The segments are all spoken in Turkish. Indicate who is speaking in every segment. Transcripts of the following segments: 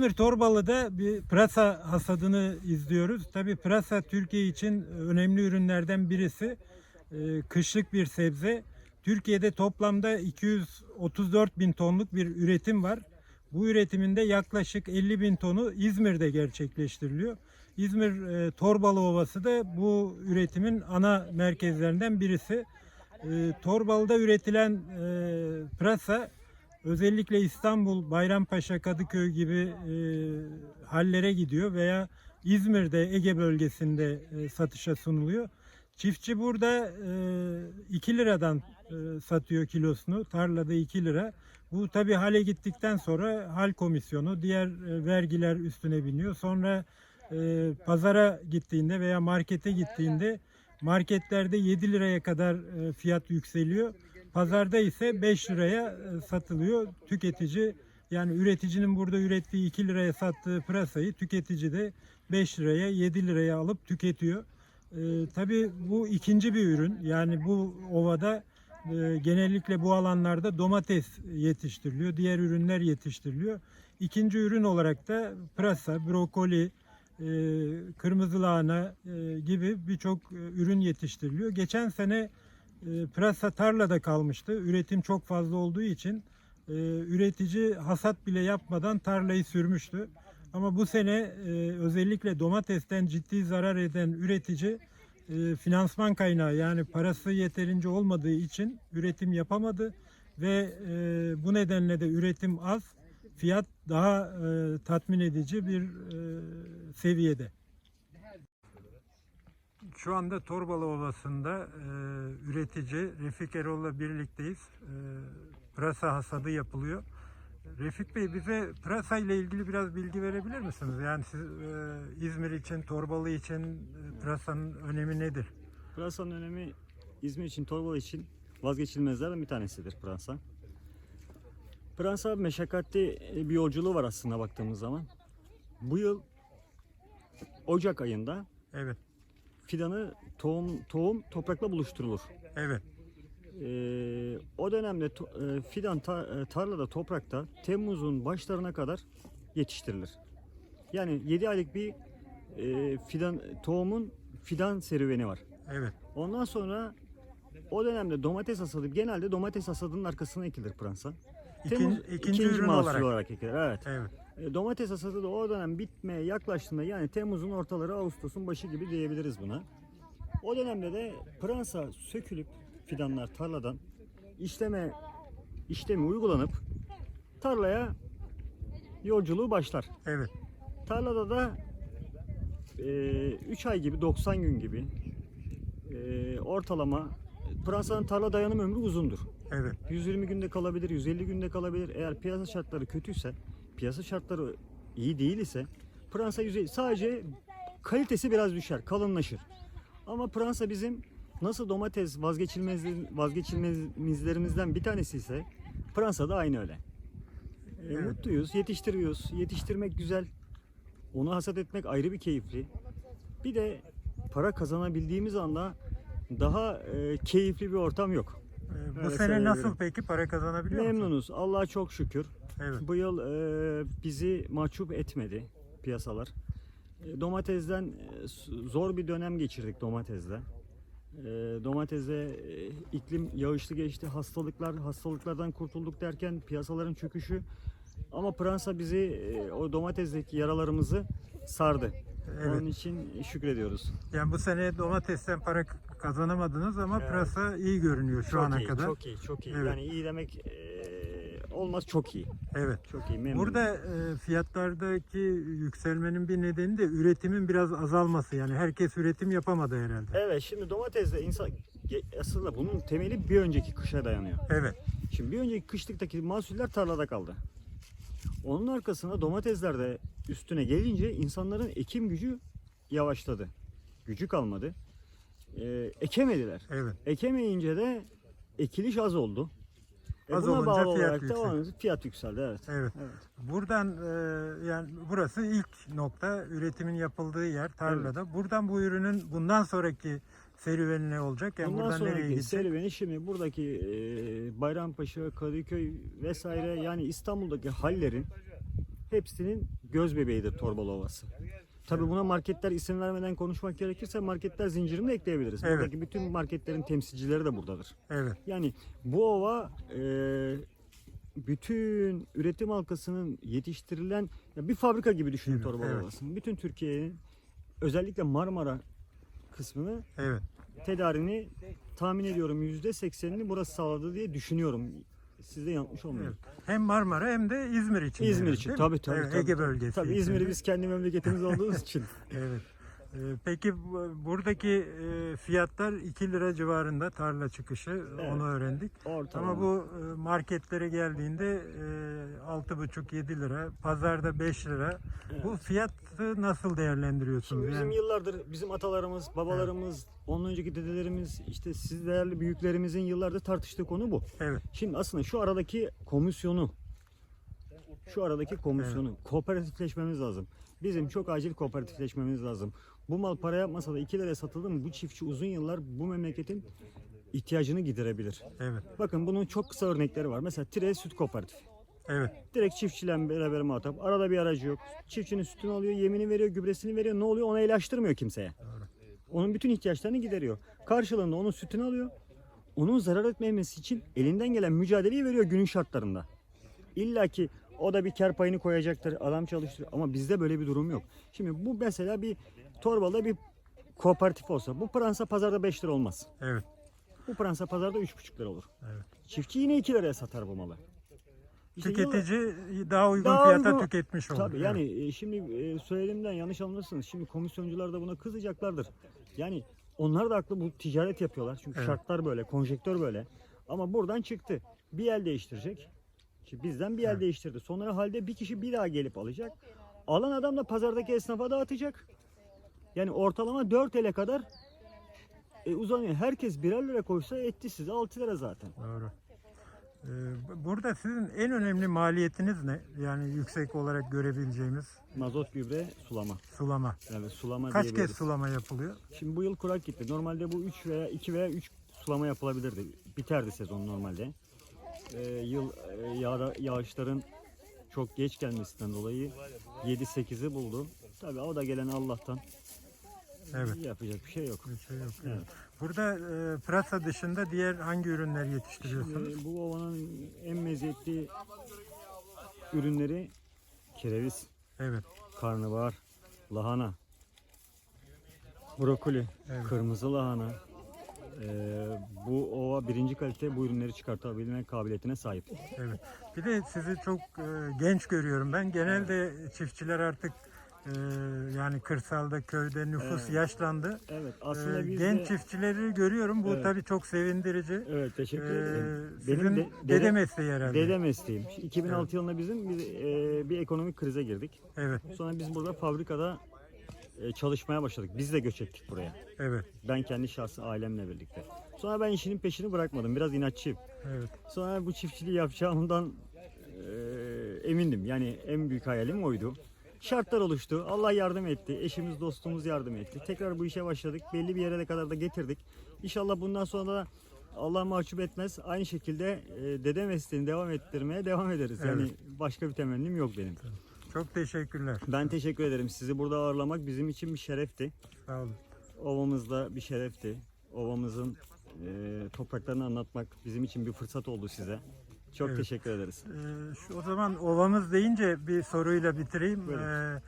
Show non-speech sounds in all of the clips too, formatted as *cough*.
Speaker 1: İzmir Torbalı'da bir pırasa hasadını izliyoruz. Tabii pırasa Türkiye için önemli ürünlerden birisi. Ee, Kışlık bir sebze. Türkiye'de toplamda 234 bin tonluk bir üretim var. Bu üretiminde yaklaşık 50 bin tonu İzmir'de gerçekleştiriliyor. İzmir e, Torbalı Ovası da bu üretimin ana merkezlerinden birisi. E, Torbalı'da üretilen e, pırasa özellikle İstanbul, Bayrampaşa, Kadıköy gibi e, hallere gidiyor veya İzmir'de, Ege bölgesinde e, satışa sunuluyor. Çiftçi burada e, 2 liradan e, satıyor kilosunu, tarlada 2 lira. Bu tabi hale gittikten sonra hal komisyonu, diğer e, vergiler üstüne biniyor. Sonra e, pazara gittiğinde veya markete gittiğinde marketlerde 7 liraya kadar e, fiyat yükseliyor. Pazarda ise 5 liraya e, satılıyor. Tüketici yani üreticinin burada ürettiği 2 liraya sattığı pırasayı tüketici de 5 liraya 7 liraya alıp tüketiyor. E, tabii bu ikinci bir ürün. Yani bu ovada e, genellikle bu alanlarda domates yetiştiriliyor. Diğer ürünler yetiştiriliyor. İkinci ürün olarak da pırasa, brokoli, e, kırmızı lahana e, gibi birçok e, ürün yetiştiriliyor. Geçen sene e, pırasa tarlada kalmıştı. Üretim çok fazla olduğu için e, üretici hasat bile yapmadan tarlayı sürmüştü. Ama bu sene e, özellikle domatesten ciddi zarar eden üretici e, finansman kaynağı yani parası yeterince olmadığı için üretim yapamadı ve bu nedenle de üretim az, fiyat daha tatmin edici bir seviyede. Şu anda Torbalı Ovası'nda e, üretici Refik Erol'la birlikteyiz. E, pırasa hasadı yapılıyor. Refik Bey bize pırasa ile ilgili biraz bilgi verebilir misiniz? Yani siz e, İzmir için, Torbalı için e, pırasanın önemi nedir?
Speaker 2: Pırasanın önemi İzmir için, Torbalı için vazgeçilmezlerden bir tanesidir pırasa. Pırasa meşakkatli bir yolculuğu var aslında baktığımız zaman. Bu yıl Ocak ayında
Speaker 1: Evet,
Speaker 2: fidanı tohum tohum toprakla buluşturulur.
Speaker 1: evet,
Speaker 2: Ee, o dönemde to- e, fidan ta- e, tarlada toprakta Temmuz'un başlarına kadar yetiştirilir. Yani 7 aylık bir e, fidan tohumun fidan serüveni var.
Speaker 1: evet,
Speaker 2: Ondan sonra o dönemde domates hasadı genelde domates hasadının arkasına ekilir pıransa.
Speaker 1: İkin- ikinci ürün
Speaker 2: mahsul
Speaker 1: olarak.
Speaker 2: ekilir. Evet.
Speaker 1: evet,
Speaker 2: E, Domates hasadı da o dönem bitmeye yaklaştığında yani Temmuz'un ortaları Ağustos'un başı gibi diyebiliriz buna. O dönemde de pıransa sökülüp fidanlar tarladan işleme işlemi uygulanıp tarlaya yolculuğu başlar.
Speaker 1: evet,
Speaker 2: Tarlada da 3 ay gibi 90 gün gibi e, ortalama pıransanın tarla dayanım ömrü uzundur.
Speaker 1: Evet,
Speaker 2: 120 günde kalabilir, 150 günde kalabilir. Eğer piyasa şartları kötüyse, piyasa şartları iyi değil ise pıransa 150 sadece kalitesi biraz düşer, kalınlaşır. Ama pıransa bizim nasıl domates vazgeçilmez vazgeçilmezlerimizden bir tanesi ise pıransa da aynı öyle. E,
Speaker 1: Evet.
Speaker 2: Mutluyuz, yetiştiriyoruz. Yetiştirmek güzel. Onu hasat etmek ayrı bir keyifli. Bir de para kazanabildiğimiz anda daha e, keyifli bir ortam yok.
Speaker 1: E, bu
Speaker 2: Evet,
Speaker 1: sene
Speaker 2: sayabilirim.
Speaker 1: nasıl peki para kazanabiliyor musun?
Speaker 2: Memnunuz. Allah'a çok şükür.
Speaker 1: Evet,
Speaker 2: Bu yıl e, bizi mahcup etmedi piyasalar. E, domatesden e, zor bir dönem geçirdik domatesle. E, domatese e, iklim yağışlı geçti. Hastalıklar, hastalıklardan kurtulduk derken piyasaların çöküşü. Ama Fransa bizi e, o domatezdeki yaralarımızı sardı.
Speaker 1: Evet.
Speaker 2: Onun için şükrediyoruz.
Speaker 1: yani bu sene domatesten para kazanamadınız ama
Speaker 2: Evet.
Speaker 1: pırasa iyi görünüyor şu
Speaker 2: çok
Speaker 1: ana
Speaker 2: iyi,
Speaker 1: kadar.
Speaker 2: çok iyi, çok iyi.
Speaker 1: Evet.
Speaker 2: Yani iyi demek e, olmaz çok iyi.
Speaker 1: Evet.
Speaker 2: Çok iyi. Memnunum.
Speaker 1: Burada e, fiyatlardaki yükselmenin bir nedeni de üretimin biraz azalması. Yani herkes üretim yapamadı herhalde.
Speaker 2: Evet şimdi domatesde insan aslında bunun temeli bir önceki kışa dayanıyor.
Speaker 1: Evet.
Speaker 2: Şimdi bir önceki kışlıktaki mahsuller tarlada kaldı. Onun arkasına domatesler de üstüne gelince insanların ekim gücü yavaşladı. Gücü kalmadı. Ee, ekemediler.
Speaker 1: Evet.
Speaker 2: Ekemeyince de ekiliş az oldu. E
Speaker 1: Az
Speaker 2: buna bağlı
Speaker 1: fiyat
Speaker 2: olarak da
Speaker 1: yükseldi.
Speaker 2: onun- fiyat yükseldi. Evet.
Speaker 1: Evet.
Speaker 2: Evet.
Speaker 1: Buradan e, yani burası ilk nokta üretimin yapıldığı yer tarlada. Buradan bu ürünün bundan sonraki serüveni ne olacak? Yani
Speaker 2: Bundan
Speaker 1: buradan nereye
Speaker 2: sonraki
Speaker 1: gidecek?
Speaker 2: serüveni şimdi buradaki e, Bayrampaşa, Kadıköy vesaire yani İstanbul'daki hallerin hepsinin göz bebeğidir Torbalı Ovası. Tabii buna marketler isim vermeden konuşmak gerekirse marketler zincirini de ekleyebiliriz.
Speaker 1: Evet.
Speaker 2: Buradaki bütün marketlerin temsilcileri de buradadır.
Speaker 1: Evet.
Speaker 2: Yani bu ova e, bütün üretim halkasının yetiştirilen ya bir fabrika gibi düşünün
Speaker 1: Evet,
Speaker 2: Torbalı
Speaker 1: evet.
Speaker 2: Ovası'nı. Bütün Türkiye'nin özellikle Marmara kısmını
Speaker 1: Evet.
Speaker 2: tedarini tahmin ediyorum %80'ini burası sağladı diye düşünüyorum. Siz de yanılmış olmayın.
Speaker 1: Evet. Hem Marmara hem de İzmir için.
Speaker 2: İzmir
Speaker 1: yani,
Speaker 2: için tabii tabii.
Speaker 1: Evet,
Speaker 2: tabii,
Speaker 1: Ege bölgesi.
Speaker 2: Tabii İzmir'i biz kendi memleketimiz *laughs* olduğumuz için.
Speaker 1: Evet. Ee, Peki bu- buradaki e, fiyatlar 2 lira civarında tarla çıkışı
Speaker 2: Evet.
Speaker 1: onu öğrendik.
Speaker 2: Ortalama.
Speaker 1: Ama bu e, marketlere geldiğinde e, 6,5-7 lira, pazarda 5 lira. Bu fiyatı nasıl değerlendiriyorsunuz?
Speaker 2: Şimdi bizim
Speaker 1: Yani,
Speaker 2: yıllardır bizim atalarımız, babalarımız, ondan önceki dedelerimiz, işte siz değerli büyüklerimizin yıllardır tartıştığı konu bu.
Speaker 1: evet,
Speaker 2: Şimdi aslında şu aradaki komisyonu, şu aradaki komisyonu kooperatifleşmemiz lazım. Bizim çok acil kooperatifleşmemiz lazım. Bu mal para yapmasa da 2 liraya satıldı mı bu çiftçi uzun yıllar bu memleketin ihtiyacını giderebilir.
Speaker 1: evet,
Speaker 2: Bakın bunun çok kısa örnekleri var. Mesela Tire Süt Kooperatifi.
Speaker 1: evet,
Speaker 2: Direkt çiftçiyle beraber muhatap. Arada bir aracı yok. Çiftçinin sütünü alıyor, yemini veriyor, gübresini veriyor. Ne oluyor? Ona ilaçtırmıyor kimseye. Onun bütün ihtiyaçlarını gideriyor. Karşılığında onun sütünü alıyor. Onun zarar etmemesi için elinden gelen mücadeleyi veriyor günün şartlarında. İlla ki o da bir kar payını koyacaktır, adam çalıştırıyor. Ama bizde böyle bir durum yok. Şimdi bu mesela bir torbalı bir kooperatif olsa bu pransa pazarda 5 lira olmaz.
Speaker 1: evet,
Speaker 2: Bu pransa pazarda 3,5 lira olur.
Speaker 1: Evet.
Speaker 2: Çiftçi yine 2 liraya satar bu malı. İşte
Speaker 1: Tüketici daha uygun
Speaker 2: Daha
Speaker 1: fiyata
Speaker 2: uygun-
Speaker 1: tüketmiş olur.
Speaker 2: Tabii
Speaker 1: Evet.
Speaker 2: yani e, şimdi e, söylediğimden yanlış anlarsınız. Şimdi komisyoncular da buna kızacaklardır. Yani onlar da haklı bu ticaret yapıyorlar. Çünkü
Speaker 1: Evet.
Speaker 2: şartlar böyle, konjektör böyle. Ama buradan çıktı. Bir el değiştirecek. Şimdi bizden bir el
Speaker 1: Evet.
Speaker 2: değiştirdi. Sonra halde bir kişi bir daha gelip alacak. Alan adam da pazardaki esnafa dağıtacak. Yani ortalama 4 ele kadar e, uzanıyor. Herkes birer lira koysa etti size 6 lira zaten.
Speaker 1: Doğru. Ee, bu- Burada sizin en önemli maliyetiniz ne? Yani yüksek olarak görebileceğimiz
Speaker 2: Mazot gübre sulama.
Speaker 1: sulama.
Speaker 2: Evet sulama
Speaker 1: Kaç kez
Speaker 2: diyebiliriz.
Speaker 1: sulama yapılıyor?
Speaker 2: Şimdi bu yıl kurak gitti. Normalde bu 3 veya 2 veya 3 sulama yapılabilirdi. Biterdi sezon normalde. Ee, yıl e, yağda, yağışların çok geç gelmesinden dolayı 7-8'i buldu. Tabii o da gelen Allah'tan.
Speaker 1: Evet.
Speaker 2: Yapacak bir şey yok.
Speaker 1: Bir şey yok.
Speaker 2: Evet.
Speaker 1: Burada e, pırasa dışında diğer hangi ürünler yetiştiriyorsunuz?
Speaker 2: Ee, bu ovanın en meziyetli ürünleri kereviz,
Speaker 1: Evet.
Speaker 2: karnabahar, lahana, brokoli,
Speaker 1: Evet.
Speaker 2: kırmızı lahana. Ee, bu ova birinci kalite bu ürünleri çıkartabilme kabiliyetine sahip.
Speaker 1: Evet. Bir de sizi çok e, genç görüyorum ben. Genelde çiftçiler artık e, yani kırsalda, köyde nüfus
Speaker 2: Evet.
Speaker 1: yaşlandı.
Speaker 2: Evet
Speaker 1: E,
Speaker 2: aslında biz
Speaker 1: genç
Speaker 2: de...
Speaker 1: çiftçileri görüyorum. Bu
Speaker 2: Evet.
Speaker 1: tabii çok sevindirici.
Speaker 2: Evet teşekkür
Speaker 1: E,
Speaker 2: ederim.
Speaker 1: sizin
Speaker 2: Benim de,
Speaker 1: dede,
Speaker 2: dede,
Speaker 1: mesleği herhalde.
Speaker 2: dede mesleğim. 2006 yılında bizim biz, e, bir ekonomik krize girdik.
Speaker 1: Evet,
Speaker 2: Sonra biz burada fabrikada e, çalışmaya başladık. Biz de göç ettik buraya.
Speaker 1: evet,
Speaker 2: Ben kendi şahsı ailemle birlikte. Sonra ben işinin peşini bırakmadım. Biraz inatçıyım.
Speaker 1: evet.
Speaker 2: Sonra bu çiftçiliği yapacağımdan e, emindim. Yani en büyük hayalim oydu. Şartlar oluştu. Allah yardım etti. Eşimiz, dostumuz yardım etti. Tekrar bu işe başladık. Belli bir yere kadar da getirdik. İnşallah bundan sonra da Allah mahcup etmez. Aynı şekilde e, dede mesleğini devam ettirmeye devam ederiz. Yani
Speaker 1: Evet.
Speaker 2: başka bir temennim yok benim.
Speaker 1: Çok teşekkürler.
Speaker 2: Ben teşekkür ederim. Sizi burada ağırlamak bizim için bir şerefti.
Speaker 1: Sağ olun.
Speaker 2: Ovamızda bir şerefti. Ovamızın e, topraklarını anlatmak bizim için bir fırsat oldu size. Çok
Speaker 1: Evet.
Speaker 2: teşekkür ederiz.
Speaker 1: Ee, şu, o zaman ovamız deyince bir soruyla bitireyim.
Speaker 2: Buyurun.
Speaker 1: Ee,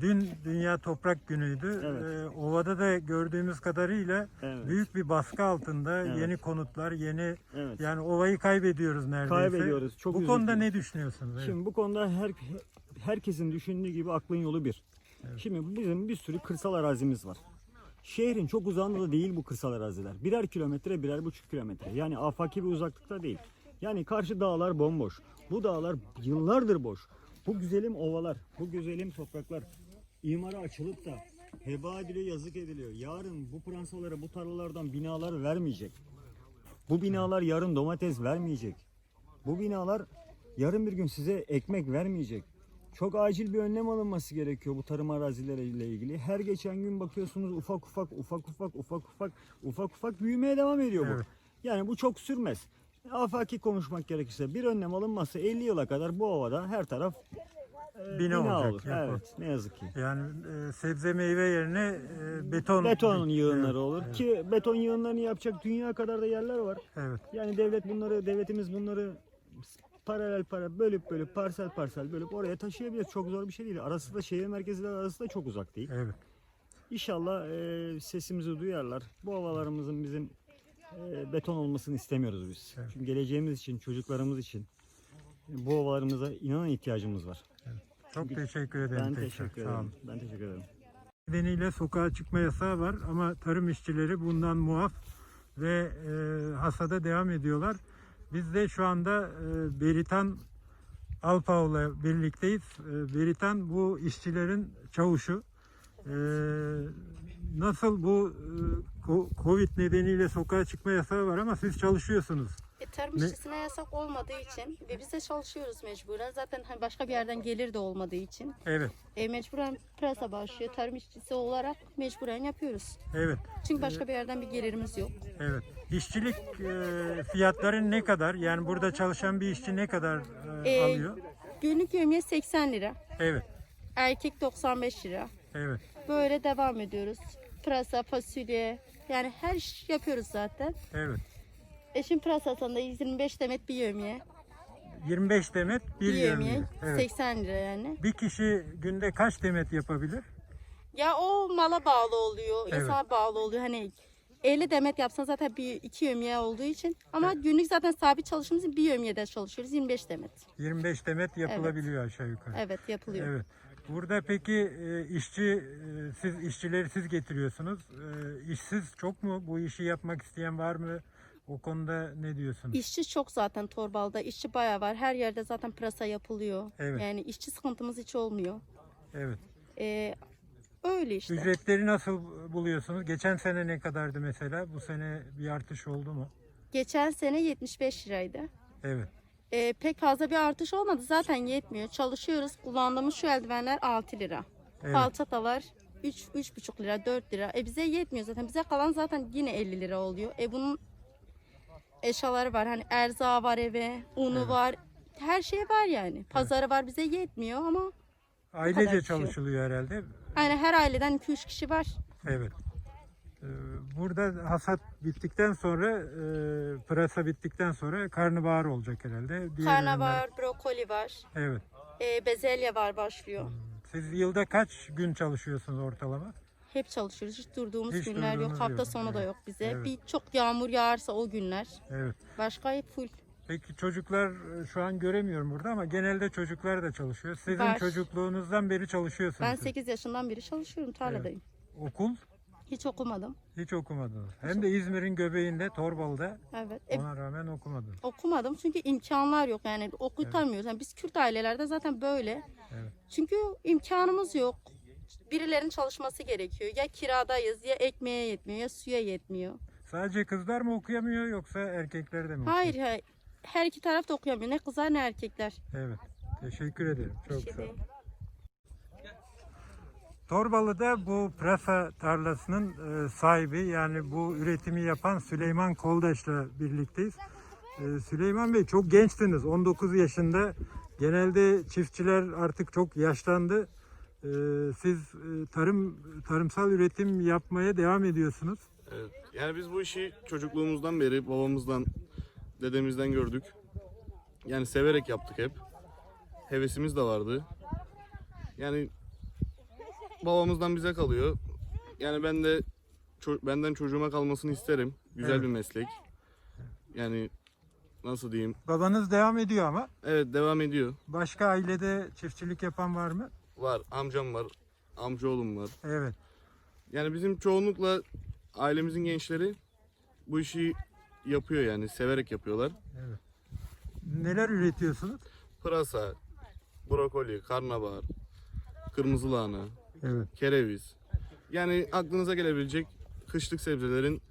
Speaker 1: dün Dünya Toprak Günü'ydü.
Speaker 2: Evet.
Speaker 1: Ee, ovada da gördüğümüz kadarıyla
Speaker 2: Evet.
Speaker 1: büyük bir baskı altında
Speaker 2: Evet.
Speaker 1: yeni konutlar, yeni
Speaker 2: Evet.
Speaker 1: yani ovayı kaybediyoruz neredeyse.
Speaker 2: Kaybediyoruz. Çok
Speaker 1: Bu konuda ne düşünüyorsunuz? Evet.
Speaker 2: Şimdi bu konuda her herkesin düşündüğü gibi aklın yolu bir. Şimdi bizim bir sürü kırsal arazimiz var. Şehrin çok uzağında da değil bu kırsal araziler. Birer kilometre, birer buçuk kilometre. Yani afaki bir uzaklıkta değil. Yani karşı dağlar bomboş. Bu dağlar yıllardır boş. Bu güzelim ovalar, bu güzelim topraklar imara açılıp da heba ediliyor, yazık ediliyor. Yarın bu pransalara, bu tarlalardan binalar vermeyecek. Bu binalar yarın domates vermeyecek. Bu binalar yarın bir gün size ekmek vermeyecek. Çok acil bir önlem alınması gerekiyor bu tarım arazileriyle ilgili. Her geçen gün bakıyorsunuz ufak ufak ufak ufak ufak ufak ufak ufak büyümeye devam ediyor bu.
Speaker 1: Evet.
Speaker 2: Yani bu çok sürmez. Afaki konuşmak gerekirse bir önlem alınmazsa 50 yıla kadar bu ovada her taraf e,
Speaker 1: Bina olacak,
Speaker 2: olur. Evet ne yazık ki.
Speaker 1: Yani e, sebze meyve yerine e, beton.
Speaker 2: Beton yığınları
Speaker 1: Evet,
Speaker 2: olur
Speaker 1: evet,
Speaker 2: ki beton yığınlarını yapacak dünya kadar da yerler var.
Speaker 1: Evet.
Speaker 2: Yani devlet bunları, devletimiz bunları paralel para bölüp bölüp parsel parsel bölüp oraya taşıyabilir. Çok zor bir şey değil. Arası da şehir merkezleri arası da çok uzak değil.
Speaker 1: Evet.
Speaker 2: İnşallah e, sesimizi duyarlar. Bu ovalarımızın bizim e, beton olmasını istemiyoruz biz.
Speaker 1: Evet.
Speaker 2: Çünkü geleceğimiz için, çocuklarımız için bu ovalarımıza inanın ihtiyacımız var.
Speaker 1: Çok teşekkür ederim
Speaker 2: Ben
Speaker 1: tekrar.
Speaker 2: teşekkür
Speaker 1: Sağ olun.
Speaker 2: ederim. Ben teşekkür ederim.
Speaker 1: nedeniyle sokağa çıkma yasağı var ama tarım işçileri bundan muaf ve e, hasada devam ediyorlar. Biz de şu anda e, Beritan Alpao'la birlikteyiz. E, Beritan bu işçilerin çavuşu. E, nasıl bu Covid nedeniyle sokağa çıkma yasağı var ama siz çalışıyorsunuz.
Speaker 3: E, tarım
Speaker 1: Ne-
Speaker 3: işçisine yasak olmadığı için ve biz de çalışıyoruz mecburen. Zaten hani başka bir yerden gelir de olmadığı için.
Speaker 1: Evet,
Speaker 3: E, mecburen presa başlıyor. Tarım işçisi olarak mecburen yapıyoruz.
Speaker 1: evet,
Speaker 3: Çünkü başka bir yerden bir gelirimiz yok.
Speaker 1: evet. İşçilik e, fiyatları ne kadar? Yani burada çalışan bir işçi ne kadar e,
Speaker 3: E,
Speaker 1: alıyor?
Speaker 3: Günlük yemeğe 80 lira.
Speaker 1: Evet,
Speaker 3: Erkek 95 lira.
Speaker 1: evet.
Speaker 3: Böyle devam ediyoruz. Pırasa, fasulye yani her iş yapıyoruz zaten.
Speaker 1: Evet.
Speaker 3: Eşim pırasasında 25 demet bir yemeğe.
Speaker 1: 25 demet bir
Speaker 3: Bir
Speaker 1: yemeği. Evet.
Speaker 3: 80 lira yani.
Speaker 1: Bir kişi günde kaç demet yapabilir?
Speaker 3: Ya o mala bağlı oluyor,
Speaker 1: Evet.
Speaker 3: insana bağlı oluyor. Hani 50 demet yapsan zaten bir iki yömiye olduğu için. Ama günlük zaten sabit çalıştığımız için bir yömiyede çalışıyoruz. 25 demet.
Speaker 1: 25 demet yapılabiliyor aşağı yukarı.
Speaker 3: Evet yapılıyor.
Speaker 1: Evet. Burada peki e, işçi e, siz işçileri siz getiriyorsunuz. E, işsiz çok mu? Bu işi yapmak isteyen var mı? O konuda ne diyorsunuz?
Speaker 3: İşçi çok zaten Torbal'da. İşçi bayağı var. Her yerde zaten pırasa yapılıyor.
Speaker 1: Evet.
Speaker 3: Yani işçi sıkıntımız hiç olmuyor.
Speaker 1: Evet.
Speaker 3: Ee, öyle işte.
Speaker 1: Ücretleri nasıl buluyorsunuz? Geçen sene ne kadardı mesela? Bu sene bir artış oldu mu?
Speaker 3: Geçen sene 75 liraydı.
Speaker 1: Evet.
Speaker 3: Ee, pek fazla bir artış olmadı. Zaten yetmiyor. Çalışıyoruz. Kullandığımız şu eldivenler 6 lira.
Speaker 1: Evet.
Speaker 3: Falçatalar 3 3,5 lira, 4 lira. E bize yetmiyor zaten. Bize kalan zaten yine 50 lira oluyor. E bunun eşyaları var. Hani erzağı var eve, unu
Speaker 1: Evet.
Speaker 3: var. Her şey var yani. Pazarı var bize yetmiyor ama
Speaker 1: Ailece
Speaker 3: yok.
Speaker 1: çalışılıyor herhalde.
Speaker 3: yani her aileden 2-3 kişi var.
Speaker 1: Evet. Ee, Burada hasat bittikten sonra, e, pırasa bittikten sonra karnabahar olacak herhalde. Diğer ürünler-
Speaker 3: Karnabahar, brokoli var.
Speaker 1: Evet.
Speaker 3: E, bezelye var başlıyor.
Speaker 1: Siz yılda kaç gün çalışıyorsunuz ortalama?
Speaker 3: Hep çalışıyoruz. Hiç durduğumuz
Speaker 1: Hiç
Speaker 3: günler yok.
Speaker 1: durduğunuz
Speaker 3: Hafta
Speaker 1: yok.
Speaker 3: sonu da
Speaker 1: Evet.
Speaker 3: yok bize.
Speaker 1: Evet.
Speaker 3: Bir çok yağmur yağarsa o günler.
Speaker 1: Evet.
Speaker 3: Başka hep full.
Speaker 1: Peki çocuklar e, şu an göremiyorum burada ama genelde çocuklar da çalışıyor. Sizin
Speaker 3: Var.
Speaker 1: çocukluğunuzdan beri çalışıyorsunuz.
Speaker 3: Ben
Speaker 1: siz.
Speaker 3: 8 yaşından beri çalışıyorum tarladayım.
Speaker 1: Okul
Speaker 3: Hiç okumadım.
Speaker 1: hiç okumadınız. Hem de İzmir'in göbeğinde, Torbalı'da.
Speaker 3: Evet. E,
Speaker 1: Ona rağmen okumadınız.
Speaker 3: okumadım çünkü imkanlar yok yani okutamıyoruz. Yani biz Kürt ailelerde zaten böyle.
Speaker 1: Evet.
Speaker 3: Çünkü imkanımız yok. Birilerinin çalışması gerekiyor. Ya kiradayız ya ekmeğe yetmiyor ya suya yetmiyor.
Speaker 1: Sadece kızlar mı okuyamıyor yoksa erkekler de mi?
Speaker 3: Hayır hayır. Her iki taraf da okuyamıyor. Ne kızlar ne erkekler.
Speaker 1: okuyor? Evet. Teşekkür ederim. Çok
Speaker 3: şey
Speaker 1: sağ olun. Torbalı'da bu pırasa tarlasının e, sahibi yani bu üretimi yapan Süleyman Koldaş'la birlikteyiz. E, Süleyman Bey çok gençtiniz 19 yaşında. Genelde çiftçiler artık çok yaşlandı. E, siz e, tarım tarımsal üretim yapmaya devam ediyorsunuz.
Speaker 4: Evet. Yani biz bu işi çocukluğumuzdan beri babamızdan, dedemizden gördük. Yani severek yaptık hep. Hevesimiz de vardı. Yani babamızdan bize kalıyor. Yani ben de ço- benden çocuğuma kalmasını isterim. Güzel
Speaker 1: Evet.
Speaker 4: bir meslek. Yani nasıl diyeyim?
Speaker 1: Babanız devam ediyor ama
Speaker 4: Evet devam ediyor.
Speaker 1: başka ailede çiftçilik yapan var mı?
Speaker 4: Var. Amcam var. Amcaoğlum var.
Speaker 1: Evet.
Speaker 4: Yani bizim çoğunlukla ailemizin gençleri bu işi yapıyor yani severek yapıyorlar.
Speaker 1: Neler üretiyorsunuz?
Speaker 4: Pırasa, brokoli, karnabahar, kırmızı lahana,
Speaker 1: Evet.
Speaker 4: kereviz. Yani aklınıza gelebilecek kışlık sebzelerin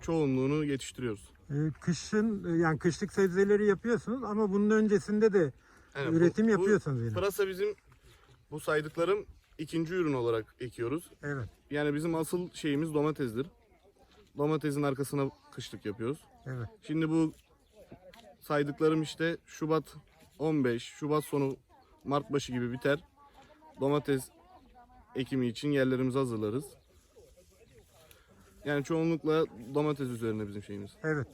Speaker 4: çoğunluğunu yetiştiriyoruz.
Speaker 1: E, kışın yani kışlık sebzeleri yapıyorsunuz ama bunun öncesinde de
Speaker 4: Yani bu-
Speaker 1: üretim
Speaker 4: bu
Speaker 1: yapıyorsunuz yine.
Speaker 4: Pırasa bizim bu saydıklarım ikinci ürün olarak ekiyoruz.
Speaker 1: Evet.
Speaker 4: Yani bizim asıl şeyimiz domatesdir. Domatesin arkasına kışlık yapıyoruz.
Speaker 1: Evet.
Speaker 4: Şimdi bu saydıklarım işte Şubat 15, Şubat sonu Mart başı gibi biter. Domates ekimi için yerlerimizi hazırlarız. Yani çoğunlukla domates üzerine bizim şeyimiz.
Speaker 1: Evet.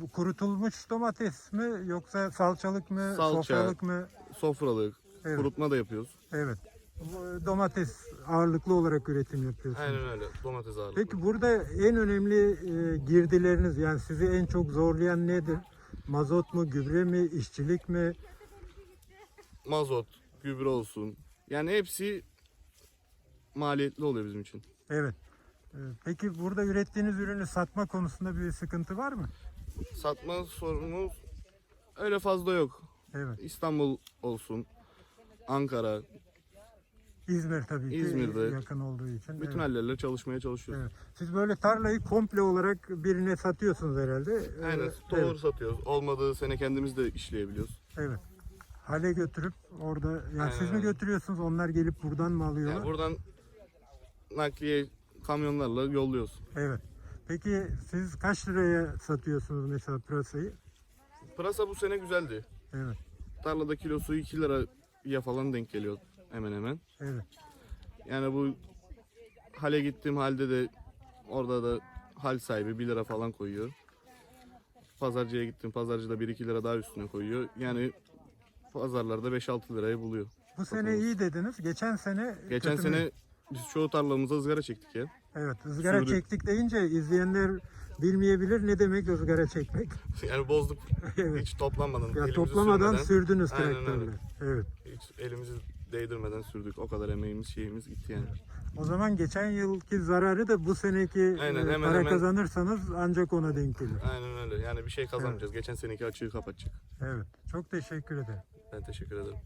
Speaker 1: Bu kurutulmuş domates mi yoksa salçalık mı,
Speaker 4: Salça.
Speaker 1: sofralık mı?
Speaker 4: Sofralık,
Speaker 1: Evet.
Speaker 4: kurutma da yapıyoruz.
Speaker 1: Evet. Bu Domates ağırlıklı olarak üretim yapıyorsunuz.
Speaker 4: Aynen öyle. Domates ağırlıklı.
Speaker 1: Peki burada en önemli e, girdileriniz yani sizi en çok zorlayan nedir? Mazot mu, gübre mi, işçilik mi?
Speaker 4: Mazot, gübre olsun. Yani hepsi maliyetli oluyor bizim için.
Speaker 1: Evet. E, Peki burada ürettiğiniz ürünü satma konusunda bir sıkıntı var mı?
Speaker 4: Satma sorunumuz öyle fazla yok.
Speaker 1: Evet.
Speaker 4: İstanbul olsun, Ankara,
Speaker 1: İzmir tabii ki
Speaker 4: İzmir'de
Speaker 1: yakın olduğu için.
Speaker 4: bütün
Speaker 1: evet.
Speaker 4: hallerle çalışmaya çalışıyoruz.
Speaker 1: Evet. Siz böyle tarlayı komple olarak birine satıyorsunuz herhalde. Ee,
Speaker 4: Aynen. Doğru satıyoruz. Olmadığı sene kendimiz de işleyebiliyoruz.
Speaker 1: Evet. Hale götürüp orada yani siz mi
Speaker 4: Aynen.
Speaker 1: götürüyorsunuz onlar gelip buradan mı alıyorlar?
Speaker 4: Yani buradan nakliye kamyonlarla yolluyoruz.
Speaker 1: Evet. Peki siz kaç liraya satıyorsunuz mesela pırasayı?
Speaker 4: Pırasa bu sene güzeldi.
Speaker 1: Evet.
Speaker 4: Tarlada kilosu 2 liraya falan denk geliyor hemen hemen.
Speaker 1: Evet.
Speaker 4: Yani bu hale gittiğim halde de orada da hal sahibi 1 lira falan koyuyor. Pazarcıya gittim. Pazarcı da 1-2 lira daha üstüne koyuyor. Yani pazarlarda 5-6 lirayı buluyor.
Speaker 1: Bu sene iyi dediniz. Geçen sene
Speaker 4: Geçen
Speaker 1: kötü mü?
Speaker 4: sene biz çoğu tarlamıza ızgara çektik ya.
Speaker 1: Evet, ızgara
Speaker 4: sürdük.
Speaker 1: çektik deyince izleyenler bilmeyebilir ne demek ızgara çekmek. *laughs*
Speaker 4: Yani bozduk.
Speaker 1: evet.
Speaker 4: Hiç toplanmadan.
Speaker 1: Ya toplamadan
Speaker 4: sürmeden,
Speaker 1: sürdünüz
Speaker 4: Aynen
Speaker 1: traktörle. Evet.
Speaker 4: hiç elimizi değdirmeden sürdük. O kadar emeğimiz şeyimiz gitti yani.
Speaker 1: O zaman geçen yılki zararı da bu seneki
Speaker 4: Aynen,
Speaker 1: e,
Speaker 4: hemen
Speaker 1: para
Speaker 4: hemen.
Speaker 1: kazanırsanız ancak ona denk gelir.
Speaker 4: Aynen öyle. Yani bir şey kazanmayacağız. Geçen seneki açığı kapatacak.
Speaker 1: Evet. Çok teşekkür ederim.
Speaker 4: Ben teşekkür ederim.